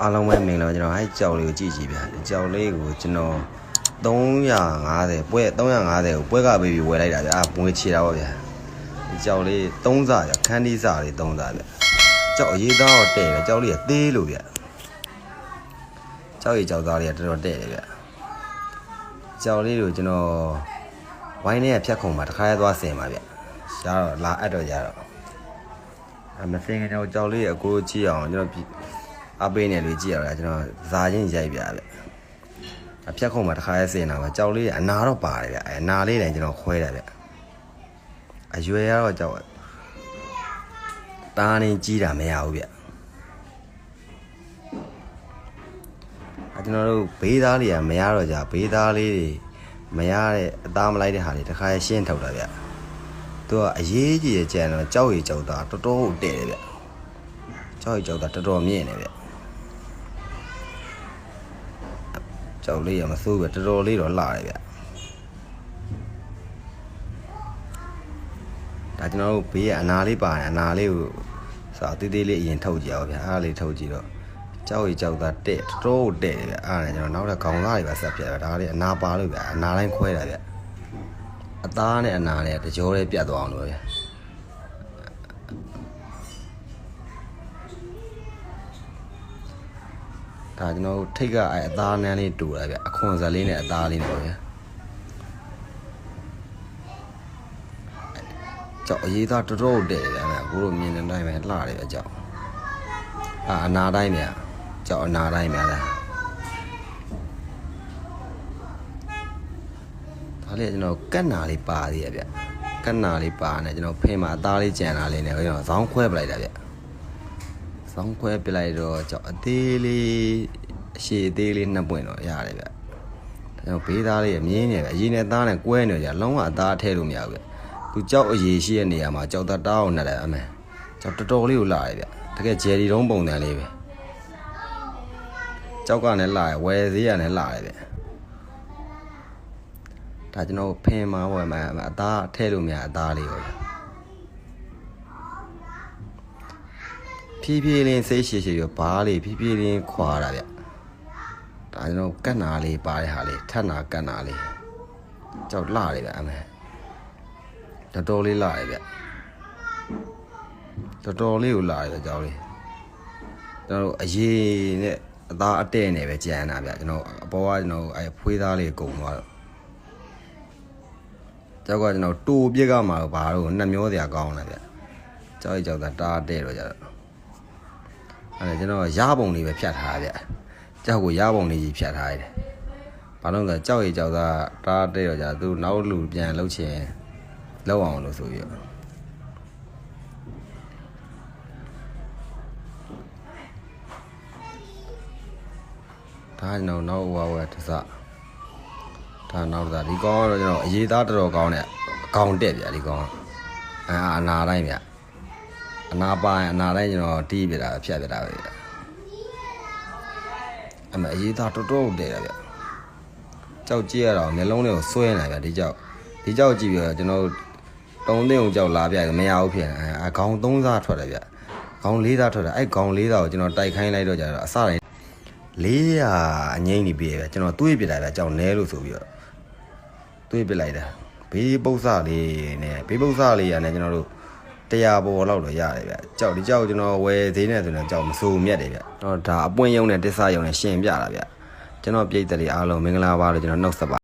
အားလုံးပဲမင်္ဂလာပါကျွန်တော်အဲကြောက်လေးကိုကြည့်ကြည့်ဗျာဒီကြောက်လေးကိုကျွန်တော်350ပွဲ350ကိုပွဲကပေးပြီးဝယ်လိုက်တာဗျာအာပွေးချေတာပေါ့ဗျာဒီကြောက်လေး3စားဗျာခန်းဒီစားလေး3စားဗျာကြောက်အရေးသားတော့တဲ့ဗျာကြောက်လေးကသေးလို့ဗျာကြောက်ရည်ကြောက်သားလေးကတော်တော်တဲ့တယ်ဗျာကြောက်လေးကိုကျွန်တော်ဝိုင်းထဲကဖြတ်ခုံမှာတစ်ခါရဲသွားဆင်ပါဗျာရှားတော့လာအပ်တော့ရတော့အမစင်ကျွန်တော်ကြောက်လေးအကိုကြည့်အောင်ကျွန်တော် အပေးနေလို့ကြည့်ရတာကျွန်တော်ဇာချင်းရိုက်ပြဗျအဖြတ်ခုံမှာတစ်ခါရဲစင်တာပါကြောက်လေးအနာတော့ပါတယ်ဗျအနာလေးလည်းကျွန်တော်ခွဲတယ်ဗျအရွယ်ရတော့ကြောက်တားနေကြီးတာမရဘူးဗျအကျွန်တော်တို့ဘေးသားလေးကမရတော့ကြဘေးသားလေးတွေမရတဲ့အသားမလိုက်တဲ့ဟာတွေတစ်ခါရဲရှင်းထုတ်တာဗျသူကအရေးကြီးရဲ့ကြံတော့ကြောက်ရီကြောက်တာတော်တော်တဲ့တယ်ဗျကြောက်ရီကြောက်တာတော်တော်မြင့်နေဗျ ကြောက်လေးရမစိုးပဲတော်တော်လေးတော့လှတယ်ဗျဒါကျွန်တော်တို့ဘေးကအနာလေးပါတယ်အနာလေးကိုစာသေးသေးလေးအရင်ထုတ်ကြည့်အောင်ဗျအားလေးထုတ်ကြည့်တော့ကြောက်ရီကြောက်တာတဲ့တော်တော်တဲ့တယ်ဗျအားလည်းကျွန်တော်နောက်ထပ်ခေါင်းသားတွေပါဆက်ပြတယ်ဒါလေးအနာပါလို့ဗျအနာတိုင်းခွဲတာဗျအသားနဲ့အနာနဲ့တကြောလေးပြတ်သွားအောင်လို့ဗျ ဒါကျွန်တော်တို့ထိတ်ကအဲအသားနန်းလေးတူတာဗျအခွန်စက်လေးနဲ့အသားလေးနဲ့ပေါ့ဗျကြောက်အရေးသားတော်တော်တဲ့တယ်ဗျအခုတို့မြင်တဲ့အတိုင်းပဲလှတယ်ဗျကြောက်အာအနာတိုင်းဗျကြောက်အနာတိုင်းဗျလားဒါလေးကျွန်တော်ကတ်နာလေးပါသေးရဗျကတ်နာလေးပါနေကျွန်တော်ဖင်မှာအသားလေးကြံလာလေးနဲ့ကျွန်တော်ဇောင်းခွဲပလိုက်တာဗျ ဆောင်းခွဲပြလိုက်တော့ကြောက်အသေးလေးအရှိအသေးလေးနှစ်ပွင့်တော့ရတယ်ဗျဒါကြောင့်ဘေးသားလေးအမြင်းနေဗျအရင်နဲ့သားနဲ့ကွဲနေကြလုံးဝအသားထဲလို့မရဘူးဗျသူကြောက်အရေးရှိတဲ့နေရာမှာကြောက်တတောင်းနဲ့တယ်အမေကြောက်တော်တော်လေးကိုလာရဗျတကယ်ဂျယ်ရီတုံးပုံစံလေးပဲကြောက်ကလည်းလာရဝယ်သေးရလည်းလာရဗျဒါကျွန်တော်ဖင်မှာဝယ်မှာအသားထဲလို့မရအသားလေးပဲ ဖြည်းဖြည်းလေးစိတ်ရှည်ရှည်ရဘားလေးဖြည်းဖြည်းလေးခွာတာဗျဒါကျွန်တော်ကတ်နာလေးပါတဲ့ဟာလေးထက်နာကတ်နာလေးကြောက်လှတယ်ဗျအမေတော်တော်လေးလှတယ်ဗျတော်တော်လေးကိုလှတယ်ကြောက်လေးကျွန်တော်တို့အရေးနဲ့အသားအတဲ့နဲ့ပဲကြံတာဗျကျွန်တော်အပေါ်ကကျွန်တော်အဲဖွေးသားလေးကုံသွားတော့ကြောက်ကကျွန်တော်တူပြစ်ကမှာဘာလို့နှမျောစရာကောင်းတယ်ဗျကြောက်ရကြောက်တာတားတဲ့တော့ကြတော့ အဲ့ဒါကျွန်တော်ရပုံလေးပဲဖြတ်ထားရဗျကြောက်ကိုရပုံလေးကြီးဖြတ်ထားရတယ်ဘာလို့လဲဆိုတော့ကြောက်ရကြောက်သားတားတဲ့တော့じゃသူနောက်လူပြန်လှုပ်ချင်လောက်အောင်လို့ဆိုပြီးတော့ဒါကျွန်တော်နောက်ဝါဝဲတစ်စဒါနောက်တစ်စဒီကောင်ကတော့ကျွန်တော်အရေးသားတော်တော်ကောင်းတဲ့အကောင်တက်ဗျဒီကောင်အာအနာတိုင်းဗျ အနာပါရင်အနာတိုင်းကျွန်တော်တီးပြတာဖြတ်ပြတာပဲဗျအမေအရေးသားတော်တော်တည်တယ်ဗျကြောက်ကြည့်ရတော့မျက်လုံးတွေကိုစွဲနေတာဗျဒီကြောက်ဒီကြောက်ကြည့်ပြီးတော့ကျွန်တော်တုံးသိအောင်ကြောက်လာပြမရဘူးဖြစ်နေအကောင်၃စားထွက်တယ်ဗျခေါင်း၄စားထွက်တယ်အဲ့ခေါင်း၄စားကိုကျွန်တော်တိုက်ခိုင်းလိုက်တော့ကြတော့အစတိုင်း400အငိမ့်နေပြီဗျကျွန်တော်တွေးပြတာဗျကြောက်နဲလို့ဆိုပြီးတော့တွေးပြလိုက်တာဘေးပု္ပ္ပစလေးနဲ့ဘေးပု္ပ္ပစလေးရနဲ့ကျွန်တော်တို့ တရားပေါ်လောက်တော့ရတယ်ဗျကြောက်ဒီကြောက်ကျွန်တော်ဝယ်သေးနေဆိုတော့ကြောက်မစိုးမြတ်တယ်ဗျတော့ဒါအပွင့်ယုံနဲ့တစ္ဆယုံနဲ့ရှင်ပြတာဗျကျွန်တော်ပြိတ္တတွေအားလုံးမင်္ဂလာပါလို့ကျွန်တော်နှုတ်ဆက်ပါ